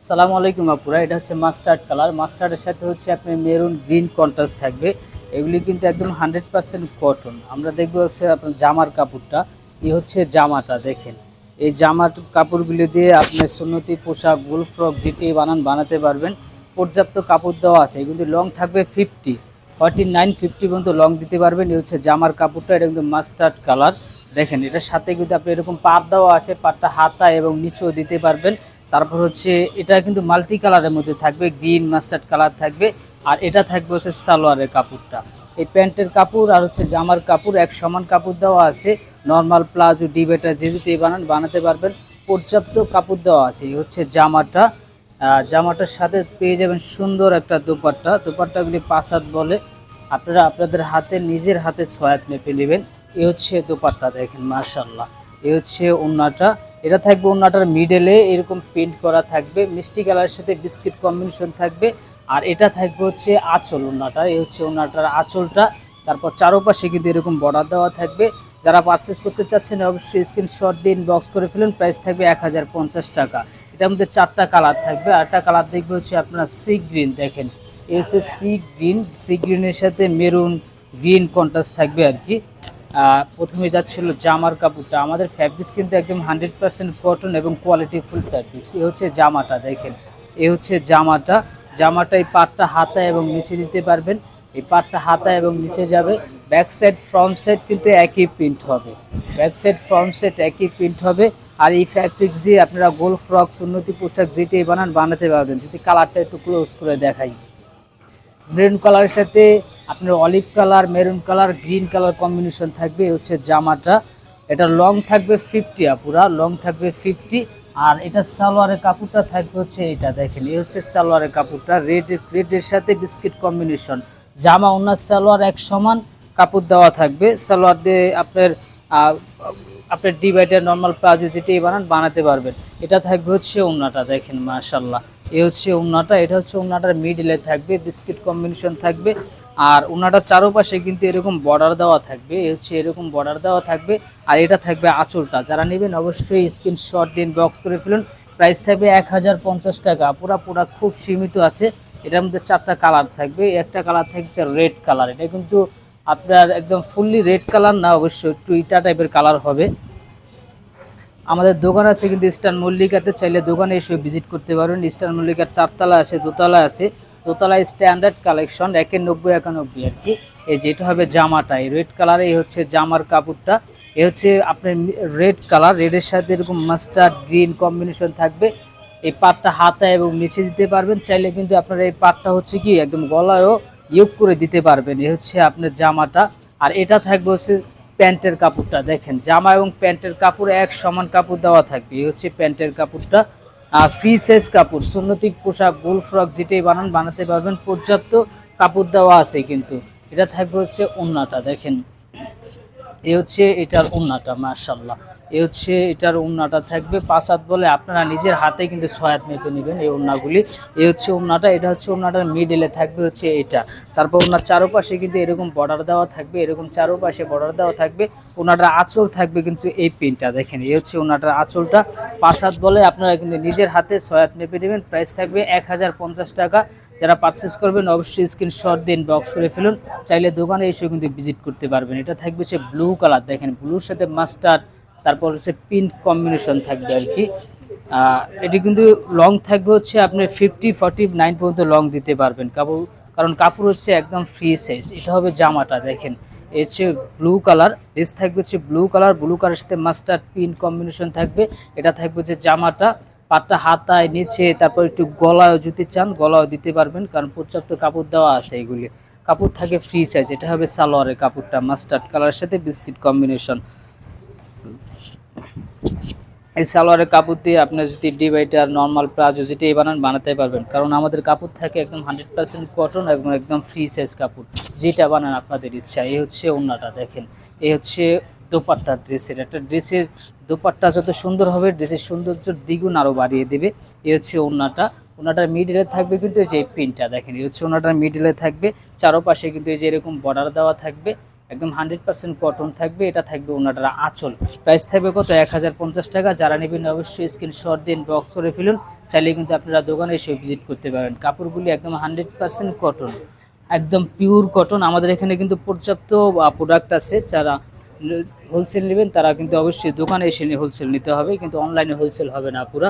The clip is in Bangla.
আসসালামু আলাইকুম আপুরা, এটা হচ্ছে মাস্টার্ড কালার মাস্টার্ডের সাথে হচ্ছে আপনি মেরুন গ্রিন কন্ট্রাস্ট থাকবে। এগুলি কিন্তু একদম হান্ড্রেড পার্সেন্ট কটন আমরা দেখব হচ্ছে আপনার জামার কাপড়টা। এই হচ্ছে জামাটা, দেখেন। এই জামার কাপড়গুলি দিয়ে আপনি সুন্নতি, পোশাক গোল ফ্রক যেটি বানান, বানাতে পারবেন। পর্যাপ্ত কাপড় দেওয়া আছে। কিন্তু লং থাকবে ফিফটি ফর্টি নাইন ফিফটি পর্যন্ত লং দিতে পারবেন। এই হচ্ছে জামার কাপড়টা, এটা কিন্তু মাস্টার্ড কালার দেখেন, এটার সাথে কিন্তু আপনি এরকম পাট দেওয়া আছে। পাটটা হাতা এবং নিচেও দিতে পারবেন। তারপর হচ্ছে এটা কিন্তু মাল্টি কালারের মধ্যে থাকবে গ্রিন মাস্টার্ড কালার থাকবে, আর এটা থাকবে হচ্ছে সালোয়ারের কাপড়টা। এই প্যান্টের কাপড় আর হচ্ছে জামার কাপড় এক সমান কাপড় দেওয়া আছে নর্মাল প্লাজো ডিবেটা যে যেটি বানান বানাতে পারবেন, পর্যাপ্ত কাপড় দেওয়া আছে। এই হচ্ছে জামাটা জামাটার সাথে পেয়ে যাবেন সুন্দর একটা দোপাট্টা। দোপাট্টাগুলি পাসাদ বলে, আপনারা আপনাদের হাতে, নিজের হাতে ছয়াত মেপে নেবেন। এ হচ্ছে দোপাট্টা দেখেন মার্শাল্লাহ এ হচ্ছে ওন্নাটা। এটা থাকবে ওন্নাটার মিডলে এরকম পেন্ট করা থাকবে, মিষ্টি কালারের সাথে বিস্কিট কম্বিনেশন থাকবে, আর এটা থাকবে হচ্ছে আঁচল ওনাটা, এই হচ্ছে ওন্নাটার আঁচলটা, তারপর চারোপাশে কিন্তু এরকম বর্ডার দেওয়া থাকবে, যারা পারচেস করতে চাচ্ছেন অবশ্যই স্ক্রিনশট দিন বক্স করে ফেলুন প্রাইস থাকবে এক হাজার পঞ্চাশ টাকা। এটার মধ্যে চারটা কালার থাকবে আরটা কালার দেখবে হচ্ছে আপনার সি গ্রিন দেখেন, এই হচ্ছে সি গ্রিন সি গ্রিনের সাথে মেরুন গ্রিন কন্ট্রাস্ট থাকবে আর কি। প্রথমে যাচ্ছিল জামার কাপড়টা। আমাদের ফ্যাব্রিক্স কিন্তু একদম হান্ড্রেড পার্সেন্ট কটন এবং কোয়ালিটি ফুল ফ্যাব্রিক্স এ হচ্ছে জামাটা, দেখেন। এ হচ্ছে জামাটা। জামাটা এই পাটটা হাতা এবং নিচে দিতে পারবেন। এই পাটটা হাতা এবং নিচে যাবে। ব্যাক সাইড ফ্রন্ট সাইড কিন্তু একই প্রিন্ট হবে। ব্যাক সাইড ফ্রন্ট সাইড একই প্রিন্ট হবে। আর এই ফ্যাব্রিক্স দিয়ে আপনারা গোল ফ্রক সুন্নতি পোশাক যেটাই বানান, বানাতে পারবেন। যদি কালারটা একটু ক্লোজ করে দেখাই। মেরুন কালারের সাথে আপনার olive colour maroon colour green colour combination থাকবে হচ্ছে জামাটা। এটা লং থাকবে ফিফটি আপুরা লং থাকবে ফিফটি আর এটা সালোয়ারের কাপড়টা থাকবে হচ্ছে এটা দেখেন, এই হচ্ছে সালোয়ারের কাপড়টা রেড রেডের সাথে বিস্কিট কম্বিনেশন জামা ওনার সালোয়ার এক সমান, কাপড় দেওয়া থাকবে। সালোয়ার দিয়ে আপনার আপনার ডিভাইডার নর্মাল প্লাজো যেটাই বানান, বানাতে পারবেন। এটা থাকবে হচ্ছে ওনাটা, দেখেন মাশাল্লাহ এই হচ্ছে ওন্নাটা এটা হচ্ছে ওন্নাটার মিডলে থাকবে বিস্কিট কম্বিনেশন থাকবে, আর ওন্নাটার চারোপাশে কিন্তু এরকম বর্ডার দেওয়া থাকবে, এ হচ্ছে এরকম বর্ডার দেওয়া থাকবে, আর এটা থাকবে আঁচলটা। যারা নেবেন অবশ্যই স্ক্রিনশট দিন বক্স করে ফেলুন প্রাইস থাকবে এক হাজার পঞ্চাশ টাকা। পুরা পুরা খুব সীমিত আছে, এটার মধ্যে চারটা কালার থাকবে, একটা কালার থাকছে রেড কালার এটা কিন্তু আপনার একদম ফুললি রেড কালার না, অবশ্যই একটু ইটা টাইপের কালার হবে। আমাদের দোকান আছে কিন্তু ইস্টার্ন মল্লিকাতে, চাইলে দোকানে এসে ভিজিট করতে পারবেন। ইস্টার্ন মল্লিকার চারতলা আছে, দোতলা আছে। দোতলায় স্ট্যান্ডার্ড কালেকশন একের নব্বই একানব্বই আর কি। এই যেটা হবে জামাটা, এই রেড কালারে এই হচ্ছে জামার কাপড়টা। এ হচ্ছে আপনার রেড কালার রেডের সাথে এরকম মাস্টার্ড গ্রিন কম্বিনেশন থাকবে। এই পাটটা হাতা এবং নিচে দিতে পারবেন। চাইলে কিন্তু আপনার এই পাটটা হচ্ছে কি, একদম গলায়ও ইয়োগ করে দিতে পারবেন। এ হচ্ছে আপনার জামাটা। আর এটা থাকবে হচ্ছে প্যান্টের কাপড়টা দেখেন, জামা এবং প্যান্টের কাপড় এক সমান কাপড় দেওয়া থাকবে। এই হচ্ছে প্যান্টের কাপড়টা। ফ্রি সাইজ কাপড় সুন্নতিক পোশাক, গোল ফ্রক যেটাই বানান, বানাতে পারবেন, পর্যাপ্ত কাপড় দেওয়া আছে কিন্তু। এটা থাকবে হচ্ছে ওন্নাটা, দেখেন। এ হচ্ছে এটার উন্নাটা মার্শাল্লাহ এ হচ্ছে এটার উন্নাটা থাকবে। পাঁচ হাত বলে আপনারা নিজের হাতে কিন্তু ছয় হাত মেপে নেবেন এই উন্নাগুলি এ হচ্ছে উন্নাটা এটা হচ্ছে উন্নাটার মিডেলে থাকবে হচ্ছে এটা। তারপর ওনার চারোপাশে কিন্তু এরকম বর্ডার দেওয়া থাকবে, এরকম চারোপাশে বর্ডার দেওয়া থাকবে। ওনাটার আঁচল থাকবে কিন্তু এই পিনটা দেখেন, এ হচ্ছে ওনাটার আঁচলটা। পাঁচ হাত বলে আপনারা কিন্তু নিজের হাতে ছয় হাত মেপে নেবেন। প্রাইস থাকবে এক হাজার পঞ্চাশ টাকা। যারা পারচেস করবেন অবশ্যই স্ক্রিনশট দিন বক্স করে ফেলুন। চাইলে দোকানে এসে কিন্তু ভিজিট করতে পারবেন। এটা থাকবে সে ব্লু কালার দেখেন ব্লুর সাথে মাস্টার্ড তারপর হচ্ছে পিঙ্ক কম্বিনেশন থাকবে আর কি। এটি কিন্তু লং থাকবে হচ্ছে আপনি ফিফটি ফর্টি নাইন পর্যন্ত লং দিতে পারবেন। কাপড়, কারণ কাপড় হচ্ছে একদম ফ্রি সাইজ এটা হবে জামাটা, দেখেন। এ হচ্ছে ব্লু কালার ড্রেস থাকবে হচ্ছে ব্লু কালার ব্লু কালারের সাথে মাস্টার্ড পিন কম্বিনেশন থাকবে। এটা থাকবে হচ্ছে জামাটা, পাটটা হাতায় নিচে, তারপর একটু গলায়ও যদি চান গলাও দিতে পারবেন, কারণ পর্যাপ্ত কাপড় দেওয়া আছে এগুলি। কাপড় থাকে ফ্রি সাইজ এটা হবে সালোয়ারের কাপড়টা মাস্টার্ড কালারের সাথে বিস্কিট কম্বিনেশন এই সালোয়ারের কাপড় দিয়ে আপনার যদি ডিভাইডার, নর্মাল প্লাজো যেটাই বানান, বানাতে পারবেন। কারণ আমাদের কাপড় থাকে একদম হান্ড্রেড পার্সেন্ট কটন এবং একদম ফ্রি সাইজ কাপড়। যেটা বানান আপনাদের ইচ্ছা। এই হচ্ছে ওন্নাটা, দেখেন। এই হচ্ছে দোপাট্টা ড্রেসের একটা ড্রেসের দোপাট্টা যত সুন্দর হবে ড্রেসের সৌন্দর্য দ্বিগুণ আরও বাড়িয়ে দেবে। এই হচ্ছে ওন্নাটা। ওনাটার মিডিলে থাকবে কিন্তু এই যে পিনটা দেখেন। এই হচ্ছে ওনাটার মিডিলে থাকবে। চারোপাশে কিন্তু এই যে এরকম বর্ডার দেওয়া থাকবে। একদম হান্ড্রেড পার্সেন্ট কটন থাকবে, এটা থাকবে ওনাটার আঁচল। প্রাইস থাকবে কত? এক হাজার পঞ্চাশ টাকা। যারা নেবেন অবশ্যই স্ক্রিনশট দিন বক্স করে ফেলুন। চাইলে কিন্তু আপনারা দোকানে এসে ভিজিট করতে পারেন। কাপড়গুলি একদম হান্ড্রেড পার্সেন্ট কটন একদম পিওর কটন আমাদের এখানে কিন্তু পর্যাপ্ত প্রোডাক্ট আছে। যারা হোলসেল নেবেন, তারা কিন্তু অবশ্যই দোকানে এসে হোলসেল নিতে হবে। কিন্তু অনলাইনে হোলসেল হবে না পুরা।